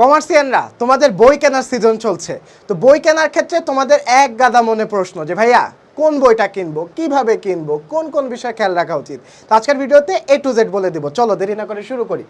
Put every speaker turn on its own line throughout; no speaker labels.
কমার্সিয়ানরা তোমাদের বই কেনার সিজন চলছে। তো বই কেনার ক্ষেত্রে তোমাদের এক গাদা মনে প্রশ্ন যে, ভাইয়া কোন বইটা কিনবো, কীভাবে কিনবো, কোন কোন বিষয়ে খেয়াল রাখা উচিত? তো আজকের ভিডিওতে এ টু জেড বলে দিব। চলো দেরি না করে শুরু করি।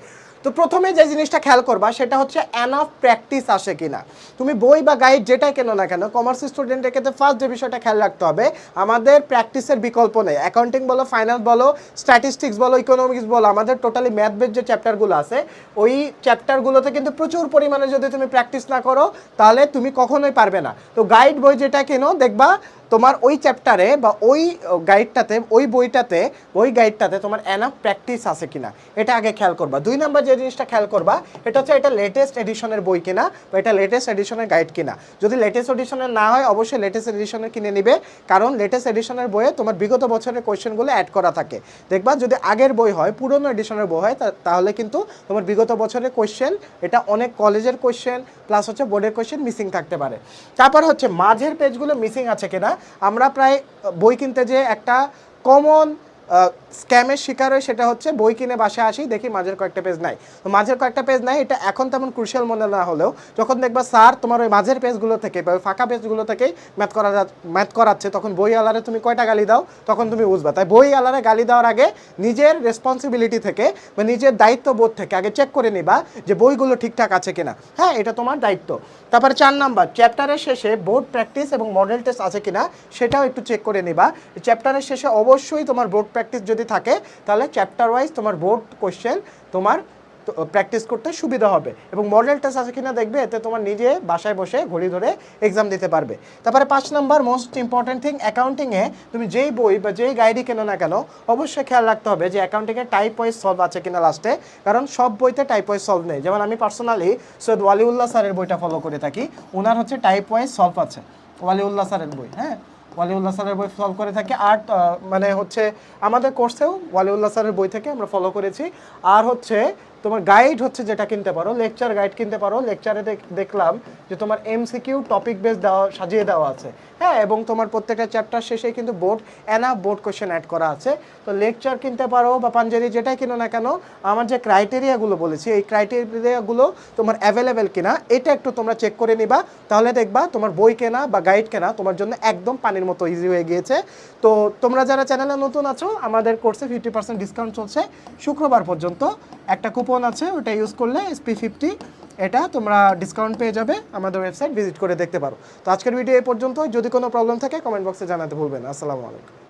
তো প্রথমে যে জিনিসটা খেয়াল করবা, সেটা হচ্ছে অ্যানাফ প্র্যাকটিস আসে কিনা। তুমি বই বা গাইড যেটাই কেন না কেন কমার্স স্টুডেন্টের ক্ষেত্রে ফার্স্ট যে বিষয়টা খেয়াল রাখতে হবে, আমাদের প্র্যাকটিসের বিকল্প নেই। অ্যাকাউন্টিং বলো ফাইন্যান্স বলো স্ট্যাটিস্টিক্স বলো ইকোনমিক্স বলো, আমাদের টোটালি ম্যাথ বেস যে চ্যাপ্টারগুলো আছে, ওই চ্যাপ্টারগুলোতে কিন্তু প্রচুর পরিমাণে যদি তুমি প্র্যাকটিস না করো, তাহলে তুমি কখনোই পারবে না। তো গাইড বই যেটা কেনো, দেখবা তোমার ওই চ্যাপ্টারে বা ওই গাইডটাতে ওই বইটাতে, ওই গাইডটাতে তোমার এনাফ প্র্যাকটিস আছে কিনা, এটা আগে খেয়াল করবা। দুই নাম্বার যে জিনিসটা খেয়াল করবা, এটা হচ্ছে এটা লেটেস্ট এডিশনের বই কিনা বা এটা লেটেস্ট এডিশনের গাইড কিনা। যদি লেটেস্ট এডিশনের না হয়, অবশ্যই লেটেস্ট এডিশনের কিনে নিবে, কারণ লেটেস্ট এডিশনের বইয়ে তোমার বিগত বছরের কোয়েশ্চেনগুলো অ্যাড করা থাকে। দেখবা, যদি আগের বই হয়, পুরনো এডিশনের বই হয় তাহলে কিন্তু তোমার বিগত বছরের কোয়েশ্চেন এটা অনেক কলেজের কোয়েশ্চেন প্লাস হচ্ছে বোর্ডের কোয়েশ্চেন মিসিং থাকতে পারে। তারপর হচ্ছে মাঝের পেজগুলো মিসিং আছে কিনা আমরা প্রায় বই কিনতে যে একটা কমন স্ক্যামের শিকার হয় সেটা হচ্ছে বই কিনে বাসায় আসি, দেখি মাঝের কয়েকটা পেজ নাই। তো মাঝের কয়েকটা পেজ নাই, এটা এখন তেমন ক্রুশিয়াল মনে না হলেও, যখন দেখবা স্যার তোমার ওই মাঝের পেজগুলো থেকে বা ওই ফাঁকা পেজগুলো থেকেই ম্যাথ করা ম্যাথ করাচ্ছে, তখন বই আলারে তুমি কয়টা গালি দাও? তখন তুমি বুঝবা। তাই বই আলারে গালি দেওয়ার আগে নিজের রেসপন্সিবিলিটি থেকে বা নিজের দায়িত্ববোধ থেকে আগে চেক করে নিবা যে বইগুলো ঠিকঠাক আছে কিনা। হ্যাঁ এটা তোমার দায়িত্ব। তারপরে চার নাম্বার চ্যাপ্টারের শেষে বোর্ড প্র্যাকটিস এবং মডেল টেস্ট আছে কিনা, সেটাও একটু চেক করে নিবা। চ্যাপ্টারের শেষে অবশ্যই তোমার বোর্ড প্র্যাকটিস যদি থাকে, তাহলে চ্যাপ্টার ওয়াইজ তোমার বোর্ড কোশ্চেন তোমার প্র্যাকটিস করতে সুবিধা হবে। এবং মডেল টেস্ট আছে কিনা দেখবে, এতে তোমার নিজে বাসায় বসে ঘড়ি ধরে এক্সাম দিতে পারবে। তারপরে পাঁচ নাম্বার মোস্ট ইম্পর্টেন্ট থিং অ্যাকাউন্টিংয়ে তুমি যেই বই বা যেই গাইডই কেনো না কেন, অবশ্যই খেয়াল রাখতে হবে যে অ্যাকাউন্টিংয়ে টাইপ ওয়াইজ সলভ আছে কিনা লাস্টে কারণ সব বইতে টাইপ ওয়াইজ সলভ নেই। যেমন আমি পার্সোনালি সৈয়দ ওয়ালিউল্লাহ স্যারের বইটা ফলো করে থাকি। ওনার হচ্ছে টাইপ ওয়াইজ সলভ আছে। ওয়ালিউল্লাহ স্যারের বই হ্যাঁ? ওয়ালিউল্লাহ স্যারের বই ফলো করে থাকি। আর মানে হচ্ছে আমাদের কোর্সেও ওয়ালিউল্লাহ স্যারের বই থেকে আমরা ফলো করেছি। আর হচ্ছে তোমার গাইড হচ্ছে যেটা কিনতে পারো লেকচার গাইড কিনতে পারো লেকচারে দেখলাম যে তোমার এমসিকিউ টপিক বেস দেওয়া, সাজিয়ে দেওয়া আছে। হ্যাঁ এবং তোমার প্রত্যেকটা চ্যাপ্টার শেষে কিন্তু বোর্ড এনা বোর্ড কোশ্চেন অ্যাড করা আছে। তো লেকচার কিনতে পারো বা পাঞ্জারি যেটাই কিনো না কেন, আমার যে ক্রাইটেরিয়াগুলো বলেছি, এই ক্রাইটেরিয়াগুলো তোমার অ্যাভেলেবেল কিনা, এটা একটু তোমরা চেক করে নিবা। তাহলে দেখবা তোমার বই কেনা বা গাইড কেনা তোমার জন্য একদম পানির মতো ইজি হয়ে গিয়েছে। তো তোমরা যারা চ্যানেলে নতুন আছো, আমাদের কোর্সে ফিফটি পার্সেন্ট ডিসকাউন্ট চলছে। শুক্রবার পর্যন্ত একটা কুপন আছে ওটা ইউজ করলে এসপি ফিফটি এটা তোমরা ডিসকাউন্ট পেয়ে যাবে, আমাদের ওয়েবসাইট ভিজিট করে দেখতে পারো। তো আজকের ভিডিও এ পর্যন্ত যদি কোনো প্রবলেম থাকে কমেন্ট বক্সে জানাতে ভুলবেন আসসালামু আলাইকুম।